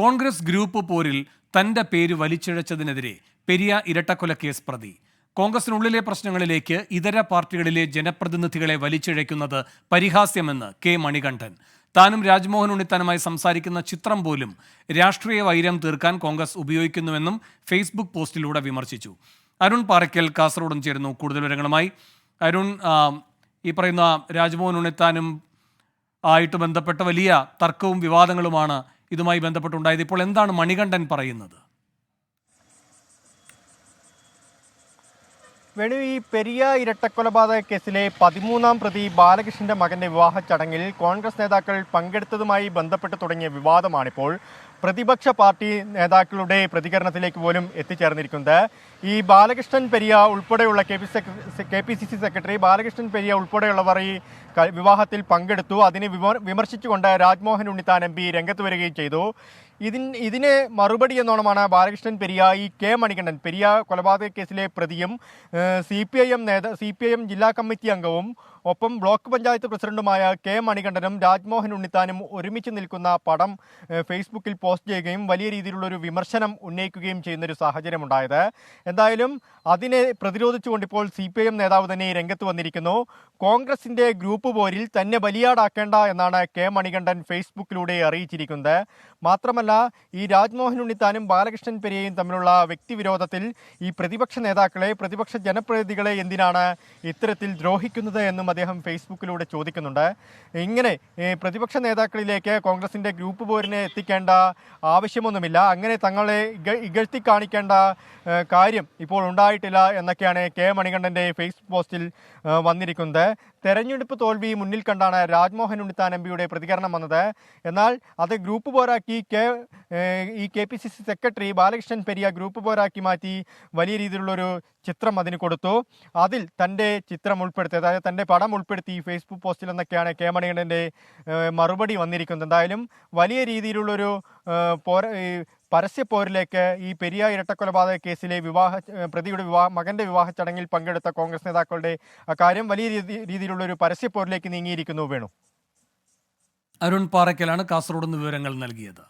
Congress group പോരിൽ തന്റെ പേര് വലിച്ചിഴച്ചതിനെതിരെ പെരിയ ഇരട്ടക്കൊലക്കേസ് പ്രതി. കോൺഗ്രസിനുള്ളിലെ പ്രശ്നങ്ങളിലേക്ക് ഇതര പാർട്ടികളിലെ ജനപ്രതിനിധികളെ വലിച്ചിഴയ്ക്കുന്നത് പരിഹാസ്യമെന്ന് കെ മണികണ്ഠൻ. താനും രാജ്മോഹൻ ഉണ്ണിത്താനുമായി സംസാരിക്കുന്ന ചിത്രം പോലും രാഷ്ട്രീയ വൈരം തീർക്കാൻ കോൺഗ്രസ് ഉപയോഗിക്കുന്നുവെന്നും ഫേസ്ബുക്ക് പോസ്റ്റിലൂടെ വിമർശിച്ചു. അരുൺ പാറയ്ക്കൽ കാസർഗോഡും ചേരുന്നു. കൂടുതൽ വിവരങ്ങളുമായി അരുൺ ഈ പറയുന്ന രാജ്മോഹൻ ഉണ്ണിത്താനും ആയിട്ട് ബന്ധപ്പെട്ട വലിയ തർക്കവും വിവാദങ്ങളുമാണ് ഇതുമായി ബന്ധപ്പെട്ടുണ്ടായത് ഇപ്പോൾ എന്താണ് മണികണ്ഠൻ പറയുന്നത്? വേണു ഈ പെരിയ ഇരട്ടക്കൊലപാതക കേസിലെ പതിമൂന്നാം പ്രതി ബാലകൃഷ്ണന്റെ മകന്റെ വിവാഹ ചടങ്ങിൽ കോൺഗ്രസ് നേതാക്കൾ പങ്കെടുത്തതുമായി ബന്ധപ്പെട്ട് തുടങ്ങിയ വിവാദമാണിപ്പോൾ. പ്രതിപക്ഷ പാർട്ടി നേതാക്കളുടെ പ്രതികരണത്തിലേക്ക് പോലും എത്തിച്ചേർന്നിരിക്കുന്നത്. ഈ ബാലകൃഷ്ണൻ പെരിയ ഉൾപ്പെടെയുള്ള K P K P C C secretary Balakrishnan Periya ഉൾപ്പെടെയുള്ളവർ ഈ വിവാഹത്തിൽ പങ്കെടുത്തു. അതിനെ വിമർ- വിമർശിച്ചുകൊണ്ട് രാജ്മോഹൻ ഉണ്ണിത്താൻ എം പി രംഗത്ത് വരികയും ചെയ്തു. ഇതിൻ ഇതിന് മറുപടി എന്നോണമാണ് ബാലകൃഷ്ണൻ പെരിയ ഈ കെ മണികണ്ഠൻ. പെരിയ കൊലപാതക കേസിലെ പ്രതിയും സി പി ഐ എം നേതാ സി പി ഐ എം ജില്ലാ കമ്മിറ്റി അംഗവും ഒപ്പം ബ്ലോക്ക് പഞ്ചായത്ത് പ്രസിഡന്റുമായ കെ മണികണ്ഠനും രാജ്മോഹൻ ഉണ്ണിത്താനും ഒരുമിച്ച് നിൽക്കുന്ന പടം ഫേസ്ബുക്കിൽ പോസ്റ്റ് ചെയ്യുകയും വലിയ രീതിയിലുള്ളൊരു വിമർശനം ഉന്നയിക്കുകയും ചെയ്യുന്ന ഒരു സാഹചര്യമുണ്ടായത്. എന്തായാലും അതിനെ പ്രതിരോധിച്ചുകൊണ്ടിപ്പോൾ സി പി ഐ എം നേതാവ് തന്നെ രംഗത്ത് വന്നിരിക്കുന്നു. കോൺഗ്രസിന്റെ ഗ്രൂപ്പ് പോരിൽ തന്നെ ബലിയാടാക്കേണ്ട എന്നാണ് കെ മണികണ്ഠൻ ഫേസ്ബുക്കിലൂടെ അറിയിച്ചിരിക്കുന്നത്. മാത്രമല്ല ഈ രാജ്മോഹൻ ഉണ്ണിത്താനും ബാലകൃഷ്ണൻ പെരിയയും തമ്മിലുള്ള വ്യക്തിവിരോധത്തിൽ ഈ പ്രതിപക്ഷ നേതാക്കളെ പ്രതിപക്ഷ ജനപ്രതിനിധികളെ എന്തിനാണ് ഇത്തരത്തിൽ ദ്രോഹിക്കുന്നത് എന്നും അദ്ദേഹം ഫേസ്ബുക്കിലൂടെ ചോദിക്കുന്നുണ്ട്. ഇങ്ങനെ പ്രതിപക്ഷ നേതാക്കളിലേക്ക് കോൺഗ്രസിന്റെ ഗ്രൂപ്പ് പോരിനെ എത്തിക്കേണ്ട ആവശ്യമൊന്നുമില്ല. അങ്ങനെ തങ്ങളെ ഇക- ഇകഴ്ത്തി കാണിക്കേണ്ട കാര്യം ഇപ്പോൾ ഉണ്ടായിട്ടില്ല എന്നൊക്കെയാണ് കെ മണികണ്ഠന്റെ ഫേസ്ബുക്ക് പോസ്റ്റിൽ വന്നിരിക്കുന്നത്. തെരഞ്ഞെടുപ്പ് തോൽവി മുന്നിൽ കണ്ടാണ് രാജ്മോഹൻ ഉണ്ണിത്താൻ എം പിയുടെ പ്രതികരണം വന്നത്. എന്നാൽ അത് ഗ്രൂപ്പ് പോരാക്കി കെ ഈ K P C C secretary Balakrishnan Periya group പോരാക്കി മാറ്റി വലിയ രീതിയിലുള്ളൊരു ചിത്രം അതിന് കൊടുത്തു. അതിൽ തന്റെ ചിത്രം ഉൾപ്പെടുത്തി അതായത് തന്റെ പടം ഉൾപ്പെടുത്തി ഫേസ്ബുക്ക് പോസ്റ്റിൽ എന്നൊക്കെയാണ് കെ മണികണ്ഠന്റെ മറുപടി വന്നിരിക്കുന്നത്. എന്തായാലും വലിയ രീതിയിലുള്ളൊരു പോര ഈ പരസ്യ പോരിലേക്ക് ഈ പെരിയ ഇരട്ടക്കൊലപാതക കേസിലെ വിവാഹ പ്രതിയുടെ വിവാഹ മകന്റെ വിവാഹ ചടങ്ങിൽ പങ്കെടുത്ത കോൺഗ്രസ് നേതാക്കളുടെ കാര്യം വലിയ രീതിയിലുള്ള ഒരു പരസ്യ പോരിലേക്ക് നീങ്ങിയിരിക്കുന്നു വേണു. അരുൺ പാറയ്ക്കലാണ് കാസർഗോഡ് വിവരങ്ങൾ നൽകിയത്.